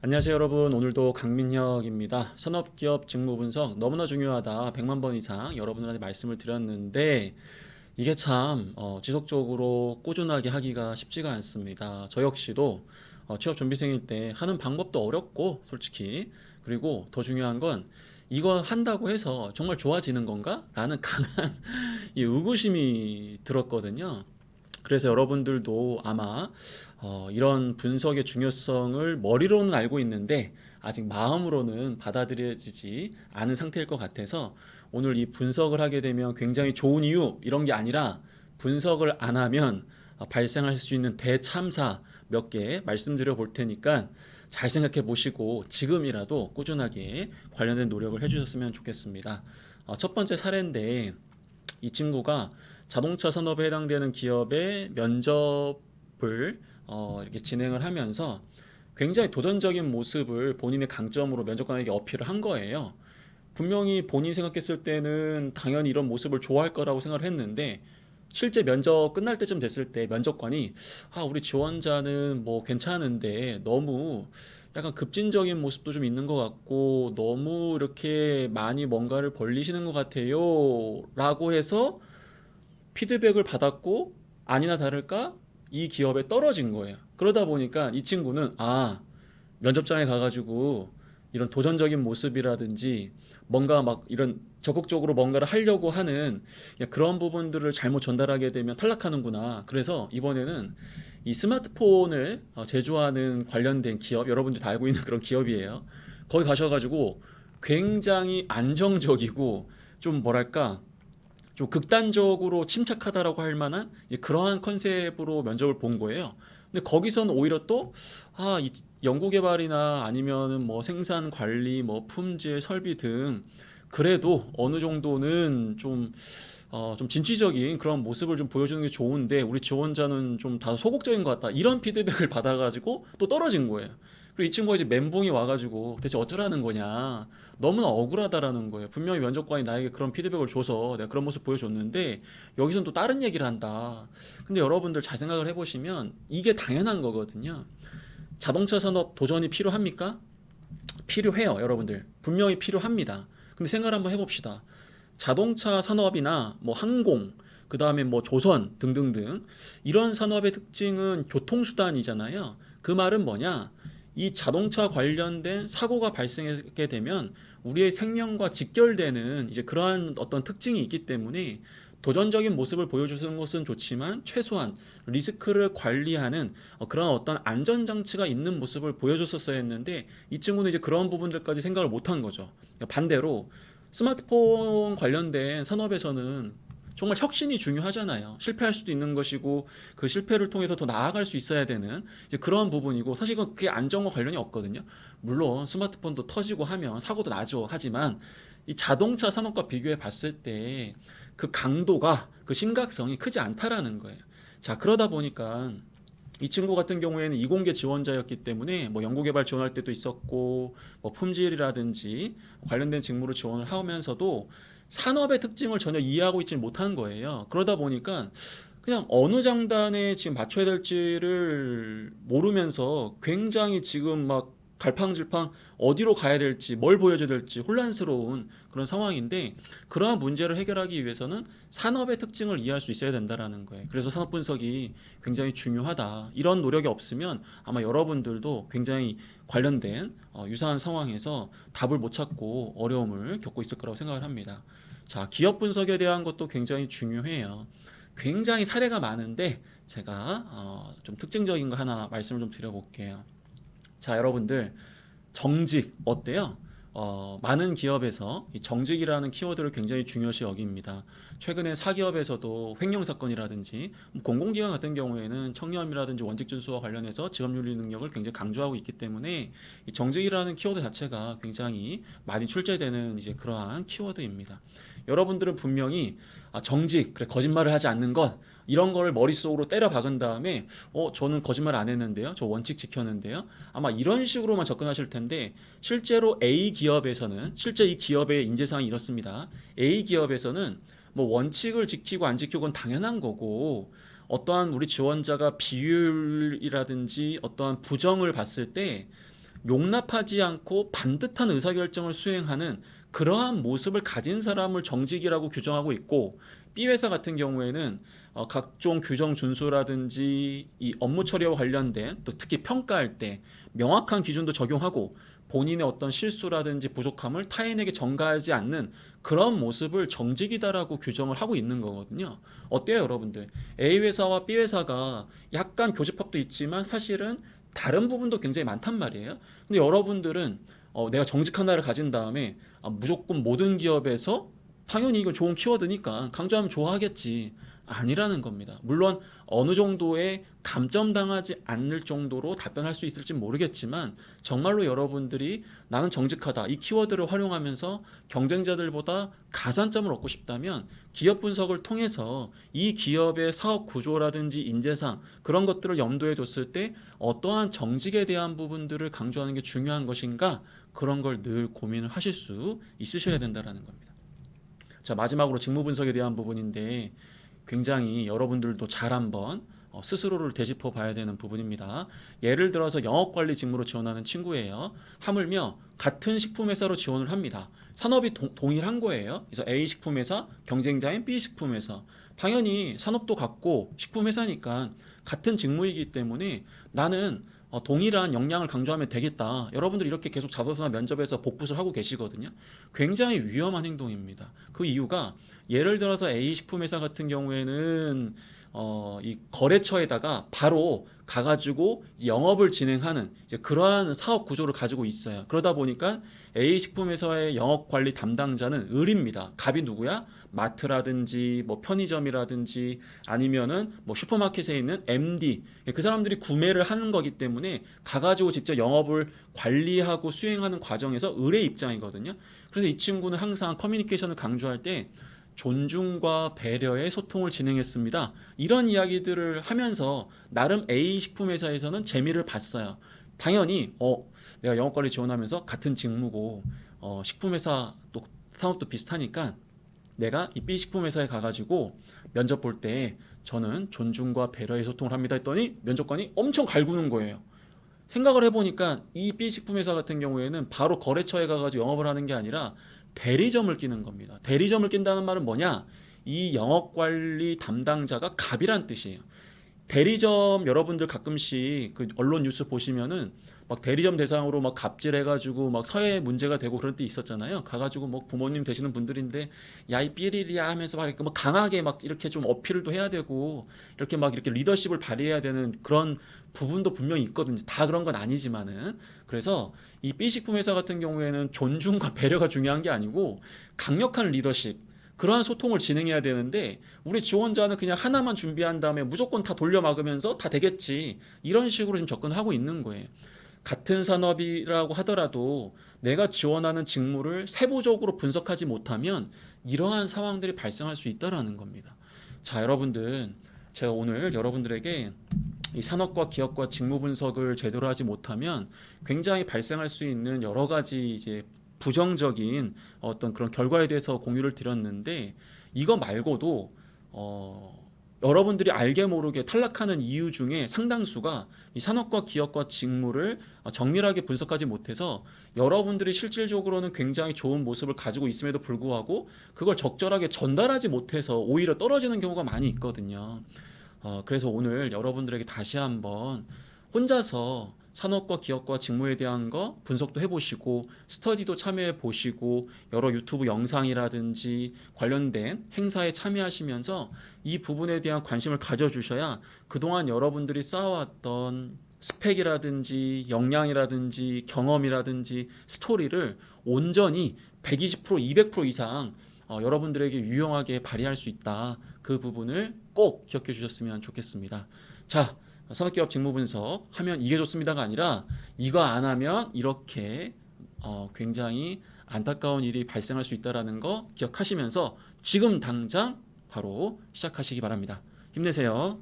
안녕하세요 여러분. 오늘도 강민혁입니다. 산업기업 직무분석 너무나 중요하다. 100만 번 이상 여러분들한테 말씀을 드렸는데 이게 참 어, 지속적으로 꾸준하게 하기가 쉽지가 않습니다. 저 역시도 어, 취업 준비생일 때 하는 방법도 어렵고 솔직히 그리고 더 중요한 건 이거 한다고 해서 정말 좋아지는 건가? 라는 강한 이 의구심이 들었거든요 그래서 여러분들도 아마 어, 이런 분석의 중요성을 머리로는 알고 있는데 아직 마음으로는 받아들여지지 않은 상태일 것 같아서 오늘 이 분석을 하게 되면 굉장히 좋은 이유 이런 게 아니라 분석을 안 하면 어, 발생할 수 있는 대참사 몇 개 말씀드려 볼 테니까 잘 생각해 보시고 지금이라도 꾸준하게 관련된 노력을 해주셨으면 좋겠습니다. 어, 첫 번째 사례인데 이 친구가 자동차 산업에 해당되는 기업의 면접을 어, 이렇게 진행을 하면서 굉장히 도전적인 모습을 본인의 강점으로 면접관에게 어필을 한 거예요. 분명히 본인이 생각했을 때는 당연히 이런 모습을 좋아할 거라고 생각을 했는데 실제 면접 끝날 때쯤 됐을 때 면접관이 아, 우리 지원자는 뭐 괜찮은데 너무 약간 급진적인 모습도 좀 있는 것 같고 너무 이렇게 많이 뭔가를 벌리시는 것 같아요. 라고 해서 피드백을 받았고 아니나 다를까 이 기업에 떨어진 거예요. 그러다 보니까 이 친구는 아 면접장에 가가지고 이런 도전적인 모습이라든지 뭔가 막 이런 적극적으로 뭔가를 하려고 하는 야, 그런 부분들을 잘못 전달하게 되면 탈락하는구나. 그래서 이번에는 이 스마트폰을 어, 제조하는 관련된 기업, 여러분들 다 알고 있는 그런 기업이에요. 거기 가셔가지고 굉장히 안정적이고 좀 뭐랄까 좀 극단적으로 침착하다라고 할 만한 예, 그러한 컨셉으로 면접을 본 거예요. 근데 거기서는 오히려 또, 아, 이 연구 개발이나 아니면은 뭐 생산 관리, 뭐 품질, 설비 등 그래도 어느 정도는 좀, 어, 좀 진취적인 그런 모습을 좀 보여주는 게 좋은데 우리 지원자는 좀 다 소극적인 것 같다. 이런 피드백을 받아가지고 또 떨어진 거예요. 그리고 이 친구가 이제 멘붕이 와가지고 대체 어쩌라는 거냐. 너무나 억울하다라는 거예요. 분명히 면접관이 나에게 그런 피드백을 줘서 내가 그런 모습 보여줬는데 여기선 또 다른 얘기를 한다. 근데 여러분들 잘 생각을 해보시면 이게 당연한 거거든요. 자동차 산업 도전이 필요합니까? 필요해요, 여러분들. 분명히 필요합니다. 근데 생각을 한번 해봅시다. 자동차 산업이나 뭐 항공, 그 다음에 뭐 조선 등등등 이런 산업의 특징은 교통수단이잖아요. 그 말은 뭐냐? 이 자동차 관련된 사고가 발생하게 되면 우리의 생명과 직결되는 이제 그러한 어떤 특징이 있기 때문에 도전적인 모습을 보여주는 것은 좋지만 최소한 리스크를 관리하는 어, 그런 어떤 안전 장치가 있는 모습을 보여줬었어야 했는데 이 친구는 이제 그런 부분들까지 생각을 못한 거죠. 반대로 스마트폰 관련된 산업에서는 정말 혁신이 중요하잖아요. 실패할 수도 있는 것이고 그 실패를 통해서 더 나아갈 수 있어야 되는 그런 부분이고 사실 은 그게 안정과 관련이 없거든요. 물론 스마트폰도 터지고 하면 사고도 나죠. 하지만 이 자동차 산업과 비교해 봤을 때 그 강도가 그 심각성이 크지 않다라는 거예요. 자 그러다 보니까 이 친구 같은 경우에는 이공계 지원자였기 때문에 뭐 연구개발 지원할 때도 있었고 뭐 품질이라든지 관련된 직무를 지원을 하면서도 산업의 특징을 전혀 이해하고 있지 못한 거예요. 그러다 보니까 그냥 어느 장단에 지금 맞춰야 될지를 모르면서 굉장히 지금 막 갈팡질팡 어디로 가야 될지 뭘 보여줘야 될지 혼란스러운 그런 상황인데 그러한 문제를 해결하기 위해서는 산업의 특징을 이해할 수 있어야 된다라는 거예요. 그래서 산업 분석이 굉장히 중요하다. 이런 노력이 없으면 아마 여러분들도 굉장히 관련된 어, 유사한 상황에서 답을 못 찾고 어려움을 겪고 있을 거라고 생각을 합니다. 자, 기업 분석에 대한 것도 굉장히 중요해요. 굉장히 사례가 많은데 제가 어, 좀 특징적인 거 하나 말씀을 좀 드려볼게요. 자, 여러분들 정직 어때요? 어, 많은 기업에서 이 정직이라는 키워드를 굉장히 중요시 여깁니다. 최근에 사기업에서도 횡령 사건이라든지 뭐 공공기관 같은 경우에는 청렴이라든지 원직 준수와 관련해서 직업윤리 능력을 굉장히 강조하고 있기 때문에 이 정직이라는 키워드 자체가 굉장히 많이 출제되는 이제 그러한 키워드입니다. 여러분들은 분명히 아, 정직, 그래 거짓말을 하지 않는 것 이런 거를 머릿속으로 때려 박은 다음에 어 저는 거짓말 안 했는데요. 저 원칙 지켰는데요. 아마 이런 식으로만 접근하실 텐데 실제로 A 기업에서는 실제 이 기업의 인재상이 이렇습니다. A 기업에서는 뭐 원칙을 지키고 안 지키고는 당연한 거고 어떠한 우리 지원자가 비율이라든지 어떠한 부정을 봤을 때 용납하지 않고 반듯한 의사결정을 수행하는 그러한 모습을 가진 사람을 정직이라고 규정하고 있고 B 회사 같은 경우에는 어, 각종 규정 준수라든지 이 업무 처리와 관련된 또 특히 평가할 때 명확한 기준도 적용하고 본인의 어떤 실수라든지 부족함을 타인에게 전가하지 않는 그런 모습을 정직이다라고 규정을 하고 있는 거거든요. 어때요, 여러분들? A 회사와 B 회사가 약간 교집합도 있지만 사실은 다른 부분도 굉장히 많단 말이에요. 근데 여러분들은 어, 내가 정직한 나를 가진 다음에 아, 무조건 모든 기업에서 당연히 이건 좋은 키워드니까 강조하면 좋아하겠지. 아니라는 겁니다. 물론 어느 정도의 감점당하지 않을 정도로 답변할 수 있을지 모르겠지만 정말로 여러분들이 나는 정직하다 이 키워드를 활용하면서 경쟁자들보다 가산점을 얻고 싶다면 기업 분석을 통해서 이 기업의 사업 구조라든지 인재상 그런 것들을 염두에 뒀을 때 어떠한 정직에 대한 부분들을 강조하는 게 중요한 것인가 그런 걸 늘 고민을 하실 수 있으셔야 된다라는 겁니다. 자 마지막으로 직무 분석에 대한 부분인데 굉장히 여러분들도 잘 한번 어, 스스로를 되짚어 봐야 되는 부분입니다. 예를 들어서 영업 관리 직무로 지원하는 친구예요. 하물며 같은 식품 회사로 지원을 합니다. 산업이 동, 동일한 거예요. 그래서 A 식품 회사 경쟁자인 B 식품 회사. 당연히 산업도 같고 식품 회사니까 같은 직무이기 때문에 나는 어, 동일한 역량을 강조하면 되겠다. 여러분들 이렇게 계속 자소서나 면접에서 복붙을 하고 계시거든요. 굉장히 위험한 행동입니다. 그 이유가 예를 들어서 A 식품 회사 같은 경우에는 어, 이 거래처에다가 바로 가가지고 영업을 진행하는 그러한 사업 구조를 가지고 있어요. 그러다 보니까 A 식품 회사의 영업 관리 담당자는 을입니다. 갑이 누구야? 마트라든지 뭐 편의점이라든지 아니면은 뭐 슈퍼마켓에 있는 MD 그 사람들이 구매를 하는 거기 때문에 가가지고 직접 영업을 관리하고 수행하는 과정에서 을의 입장이거든요. 그래서 이 친구는 항상 커뮤니케이션을 강조할 때 존중과 배려의 소통을 진행했습니다. 이런 이야기들을 하면서 나름 A 식품 회사에서는 재미를 봤어요. 당연히 어 내가 영업관리 지원하면서 같은 직무고 어 식품 회사 또 산업도 비슷하니까 내가 이 B 식품 회사에 가가지고 면접 볼 때 저는 존중과 배려의 소통을 합니다 했더니 면접관이 엄청 갈구는 거예요. 생각을 해보니까 이 B 식품 회사 같은 경우에는 바로 거래처에 가가지고 영업을 하는 게 아니라 대리점을 끼는 겁니다. 대리점을 낀다는 말은 뭐냐? 이 영업 관리 담당자가 갑이란 뜻이에요. 대리점 여러분들 가끔씩 그 언론 뉴스 보시면은 막 대리점 대상으로 막 갑질해가지고 막 서해 문제가 되고 그런 때 있었잖아요. 가가지고 뭐 부모님 되시는 분들인데 야 이 삐리리야 하면서 막 이렇게 막 강하게 막 이렇게 좀 어필을 또 해야 되고 이렇게 막 이렇게 리더십을 발휘해야 되는 그런 부분도 분명히 있거든요. 다 그런 건 아니지만은 그래서 이 B 식품 회사 같은 경우에는 존중과 배려가 중요한 게 아니고 강력한 리더십 그러한 소통을 진행해야 되는데 우리 지원자는 그냥 하나만 준비한 다음에 무조건 다 돌려 막으면서 다 되겠지 이런 식으로 지금 접근하고 있는 거예요. 같은 산업이라고 하더라도 내가 지원하는 직무를 세부적으로 분석하지 못하면 이러한 상황들이 발생할 수 있다라는 겁니다. 자, 여러분들 제가 오늘 여러분들에게 이 산업과 기업과 직무 분석을 제대로 하지 못하면 굉장히 발생할 수 있는 여러 가지 이제 부정적인 어떤 그런 결과에 대해서 공유를 드렸는데 이거 말고도 어 여러분들이 알게 모르게 탈락하는 이유 중에 상당수가 이 산업과 기업과 직무를 정밀하게 분석하지 못해서 여러분들이 실질적으로는 굉장히 좋은 모습을 가지고 있음에도 불구하고 그걸 적절하게 전달하지 못해서 오히려 떨어지는 경우가 많이 있거든요. 어, 그래서 오늘 여러분들에게 다시 한번 혼자서 산업과 기업과 직무에 대한 거 분석도 해보시고 스터디도 참여해 보시고 여러 유튜브 영상이라든지 관련된 행사에 참여하시면서 이 부분에 대한 관심을 가져주셔야 그동안 여러분들이 쌓아왔던 스펙이라든지 역량이라든지 경험이라든지 스토리를 온전히 120% 200% 이상 어, 여러분들에게 유용하게 발휘할 수 있다. 그 부분을 꼭 기억해 주셨으면 좋겠습니다. 자, 산업기업 직무 분석 하면 이게 좋습니다가 아니라 이거 안 하면 이렇게 어, 굉장히 안타까운 일이 발생할 수 있다라는 거 기억하시면서 지금 당장 바로 시작하시기 바랍니다. 힘내세요.